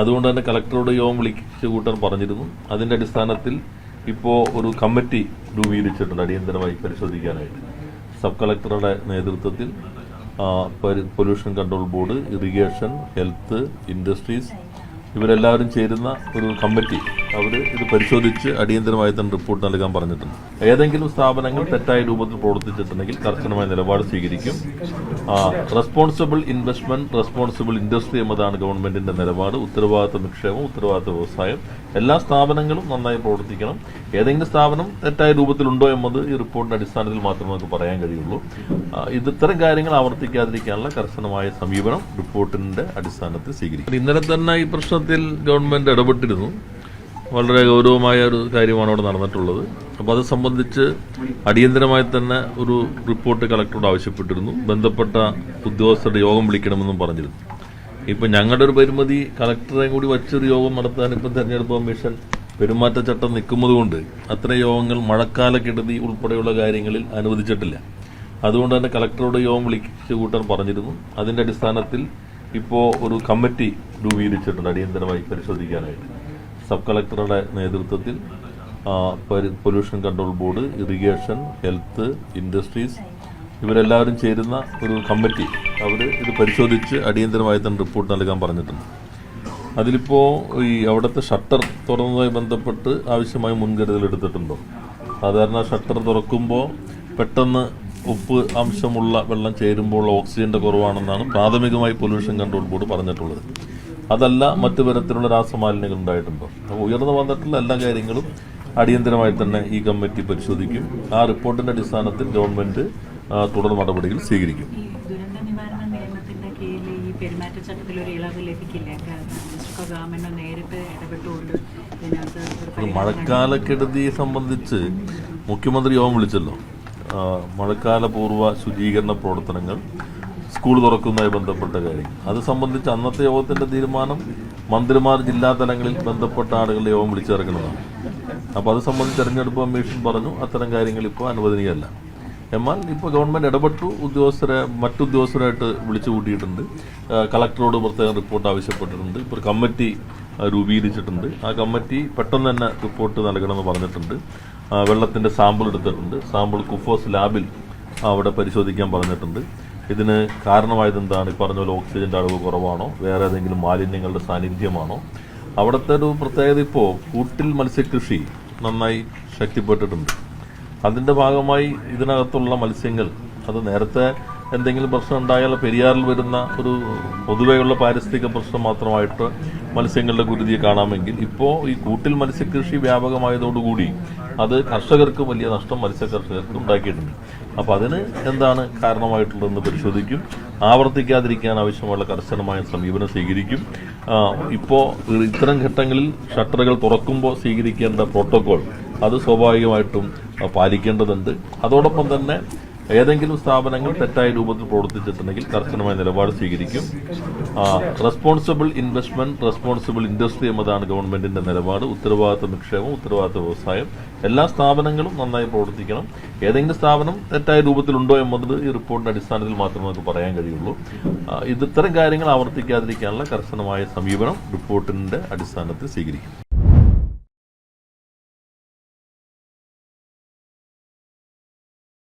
അതുകൊണ്ട് തന്നെ കളക്ടറോട് യോഗം വിളിച്ചു കൂട്ടാൻ പറഞ്ഞിരുന്നു. അതിന്റെ അടിസ്ഥാനത്തിൽ ഇപ്പോൾ ഒരു കമ്മിറ്റി രൂപീകരിച്ചിട്ടുണ്ട് അടിയന്തരമായി പരിശോധിക്കാനായിട്ട്. സബ് കളക്ടറുടെ നേതൃത്വത്തിൽ pollution control board irrigation health industries ഇവരെല്ലാവരും ചേരുന്ന ഒരു കമ്മിറ്റി അവർ ഇത് പരിശോധിച്ച് അടിയന്തരമായി തന്നെ റിപ്പോർട്ട് നൽകാൻ പറഞ്ഞിട്ടുണ്ട്. ഏതെങ്കിലും സ്ഥാപനങ്ങൾ തെറ്റായ രൂപത്തിൽ പ്രവർത്തിച്ചിട്ടുണ്ടെങ്കിൽ കർശനമായ നിലപാട് സ്വീകരിക്കും. റെസ്പോൺസിബിൾ ഇൻവെസ്റ്റ്മെന്റ് റെസ്പോൺസിബിൾ ഇൻഡസ്ട്രി എന്നതാണ് ഗവൺമെന്റിന്റെ നിലപാട്. ഉത്തരവാദിത്ത നിക്ഷേപം ഉത്തരവാദിത്ത വ്യവസായം. എല്ലാ സ്ഥാപനങ്ങളും നന്നായി പ്രവർത്തിക്കണം. ഏതെങ്കിലും സ്ഥാപനം തെറ്റായ രൂപത്തിലുണ്ടോ എന്നത് ഈ റിപ്പോർട്ടിന്റെ അടിസ്ഥാനത്തിൽ മാത്രമേ നമുക്ക് പറയാൻ കഴിയുള്ളൂ. ഇത് ഇത്തരം കാര്യങ്ങൾ ആവർത്തിക്കാതിരിക്കാനുള്ള കർശനമായ സമീപനം റിപ്പോർട്ടിന്റെ അടിസ്ഥാനത്തിൽ സ്വീകരിക്കും. ഇന്നലെ തന്നെ ഈ പ്രശ്നത്തിൽ ഗവൺമെന്റ് ഇടപെട്ടിരുന്നു. വളരെ ഗൗരവമായ ഒരു കാര്യമാണ് അവിടെ നടന്നിട്ടുള്ളത്. അപ്പോൾ അത് സംബന്ധിച്ച് അടിയന്തരമായി തന്നെ ഒരു റിപ്പോർട്ട് കളക്ടറോട് ആവശ്യപ്പെട്ടിരുന്നു. ബന്ധപ്പെട്ട ഉദ്യോഗസ്ഥരുടെ യോഗം വിളിക്കണമെന്നും പറഞ്ഞിരുന്നു. ഇപ്പം ഞങ്ങളുടെ ഒരു പരിമിതി കളക്ടറെയും കൂടി വച്ചൊരു യോഗം നടത്താൻ ഇപ്പം തെരഞ്ഞെടുപ്പ് കമ്മീഷൻ പെരുമാറ്റച്ചട്ടം നിൽക്കുന്നത് കൊണ്ട് അത്ര യോഗങ്ങൾ മഴക്കാലക്കെടുതി ഉൾപ്പെടെയുള്ള കാര്യങ്ങളിൽ അനുവദിച്ചിട്ടില്ല. അതുകൊണ്ട് തന്നെ കളക്ടറോട് യോഗം വിളിച്ചു കൂട്ടാൻ പറഞ്ഞിരുന്നു. അതിന്റെ അടിസ്ഥാനത്തിൽ ഇപ്പോൾ ഒരു കമ്മിറ്റി രൂപീകരിച്ചിട്ടുണ്ട് അടിയന്തരമായി പരിശോധിക്കാനായിട്ട്. സബ് കളക്ടറുടെ നേതൃത്വത്തിൽ pollution control board irrigation health industries ഇവരെല്ലാവരും ചേരുന്ന ഒരു കമ്മിറ്റി അവർ ഇത് പരിശോധിച്ച് അടിയന്തരമായി തന്നെ റിപ്പോർട്ട് നൽകാൻ പറഞ്ഞിട്ടുണ്ട്. അതിലിപ്പോൾ ഈ അവിടുത്തെ ഷട്ടർ തുറന്നതുമായി ബന്ധപ്പെട്ട് ആവശ്യമായ മുൻകരുതൽ എടുത്തിട്ടുണ്ടോ? സാധാരണ ഷട്ടർ തുറക്കുമ്പോൾ പെട്ടെന്ന് ഉപ്പ് അംശമുള്ള വെള്ളം ചേരുമ്പോൾ ഓക്സിജന്റെ കുറവാണെന്നാണ് പ്രാഥമികമായി പൊല്യൂഷൻ കൺട്രോൾ ബോർഡ് പറഞ്ഞിട്ടുള്ളത്. അതല്ല മറ്റു തരത്തിലുള്ള രാസമാലിന്യങ്ങൾ ഉണ്ടായിട്ടുണ്ടോ? അപ്പോൾ ഉയർന്നു വന്നിട്ടുള്ള എല്ലാ കാര്യങ്ങളും അടിയന്തരമായി തന്നെ ഈ കമ്മിറ്റി പരിശോധിക്കും. ആ റിപ്പോർട്ടിന്റെ അടിസ്ഥാനത്തിൽ ഗവൺമെന്റ് തുടർ നടപടികൾ സ്വീകരിക്കും. പെരുമാറ്റച്ചട്ടത്തിൽ ഒരു ഇളവ് ലഭിക്കില്ല? ഗവൺമെന്റ് ഇടപെട്ടുകൊണ്ട് മഴക്കാലക്കെടുതിയെ സംബന്ധിച്ച് മുഖ്യമന്ത്രി യോഗം വിളിച്ചല്ലോ. മഴക്കാലപൂർവ മഴക്കാല പൂർവ ശുചീകരണ പ്രവർത്തനങ്ങൾ സ്കൂൾ തുറക്കുന്നതുമായി ബന്ധപ്പെട്ട കാര്യം അത് സംബന്ധിച്ച് അന്നത്തെ യോഗത്തിന്റെ തീരുമാനം മന്ത്രിമാർ ജില്ലാ തലങ്ങളിൽ ബന്ധപ്പെട്ട ആളുകളുടെ യോഗം വിളിച്ചിറക്കുന്നതാണ്. അപ്പോൾ അത് സംബന്ധിച്ച് തെരഞ്ഞെടുപ്പ് കമ്മീഷൻ പറഞ്ഞു അത്തരം കാര്യങ്ങൾ ഇപ്പോൾ അനുവദനീയമല്ല. എന്നാൽ ഇപ്പോൾ ഗവൺമെന്റ് ഇടപെട്ടു ഉദ്യോഗസ്ഥരെ മറ്റുദ്യോഗസ്ഥരായിട്ട് വിളിച്ചു കൂട്ടിയിട്ടുണ്ട് കളക്ടറോട് പ്രത്യേകം റിപ്പോർട്ട് ആവശ്യപ്പെട്ടിട്ടുണ്ട്. ഇപ്പോൾ കമ്മിറ്റി രൂപീകരിച്ചിട്ടുണ്ട്. ആ കമ്മിറ്റി പെട്ടെന്ന് തന്നെ റിപ്പോർട്ട് നൽകണമെന്ന് പറഞ്ഞിട്ടുണ്ട്. വെള്ളത്തിന്റെ സാമ്പിൾ എടുത്തിട്ടുണ്ട്. സാമ്പിൾ കുഫോസ് ലാബിൽ അവിടെ പരിശോധിക്കാൻ പറഞ്ഞിട്ടുണ്ട്. ഇതിന് കാരണമായത് എന്താണ് ഈ പറഞ്ഞ പോലെ ഓക്സിജന്റെ അളവ് കുറവാണോ? വേറെ ഏതെങ്കിലും മാലിന്യങ്ങളുടെ സാന്നിധ്യമാണോ? അവിടുത്തെ ഒരു പ്രത്യേകത ഇപ്പോൾ കൂട്ടിൽ മത്സ്യകൃഷി നന്നായി ശക്തിപ്പെട്ടിട്ടുണ്ട്. അതിന്റെ ഭാഗമായി ഇതിനകത്തുള്ള മത്സ്യങ്ങൾ അത് നേരത്തെ എന്തെങ്കിലും പ്രശ്നം ഉണ്ടായാൽ പെരിയാറിൽ വരുന്ന ഒരു പൊതുവെയുള്ള പാരിസ്ഥിതിക പ്രശ്നം മാത്രമായിട്ട് മത്സ്യങ്ങളുടെ കുരുതിയെ കാണാമെങ്കിൽ ഇപ്പോൾ ഈ കൂട്ടിൽ മത്സ്യകൃഷി വ്യാപകമായതോടുകൂടി അത് കർഷകർക്കും വലിയ നഷ്ടം മത്സ്യ കർഷകർക്ക് ഉണ്ടാക്കിയിട്ടുണ്ട്. അപ്പോൾ അതിന് എന്താണ് കാരണമായിട്ടുള്ളതെന്ന് പരിശോധിക്കും. ആവർത്തിക്കാതിരിക്കാൻ ആവശ്യമുള്ള കർശനമായ സമീപനം സ്വീകരിക്കും. ഇപ്പോൾ ഇത്തരം ഘട്ടങ്ങളിൽ ഷട്ടറുകൾ തുറക്കുമ്പോൾ സ്വീകരിക്കേണ്ട പ്രോട്ടോകോൾ അത് സ്വാഭാവികമായിട്ടും പാലിക്കേണ്ടതുണ്ട്. അതോടൊപ്പം തന്നെ ഏതെങ്കിലും സ്ഥാപനങ്ങൾ തെറ്റായ രൂപത്തിൽ പ്രവർത്തിച്ചിട്ടുണ്ടെങ്കിൽ കർശനമായ നിലപാട് സ്വീകരിക്കും. റെസ്പോൺസിബിൾ ഇൻവെസ്റ്റ്മെന്റ് റെസ്പോൺസിബിൾ ഇൻഡസ്ട്രി എന്നതാണ് ഗവൺമെന്റിന്റെ നിലപാട്. ഉത്തരവാദിത്വ നിക്ഷേപം ഉത്തരവാദിത്വ വ്യവസായം. എല്ലാ സ്ഥാപനങ്ങളും നന്നായി പ്രവർത്തിക്കണം. ഏതെങ്കിലും സ്ഥാപനം തെറ്റായ രൂപത്തിലുണ്ടോ എന്നത് ഈ റിപ്പോർട്ടിന്റെ അടിസ്ഥാനത്തിൽ മാത്രമേ നമുക്ക് പറയാൻ കഴിയുള്ളൂ. ഇത് ഇത്തരം കാര്യങ്ങൾ ആവർത്തിക്കാതിരിക്കാനുള്ള കർശനമായ സമീപനം റിപ്പോർട്ടിന്റെ അടിസ്ഥാനത്തിൽ സ്വീകരിക്കും.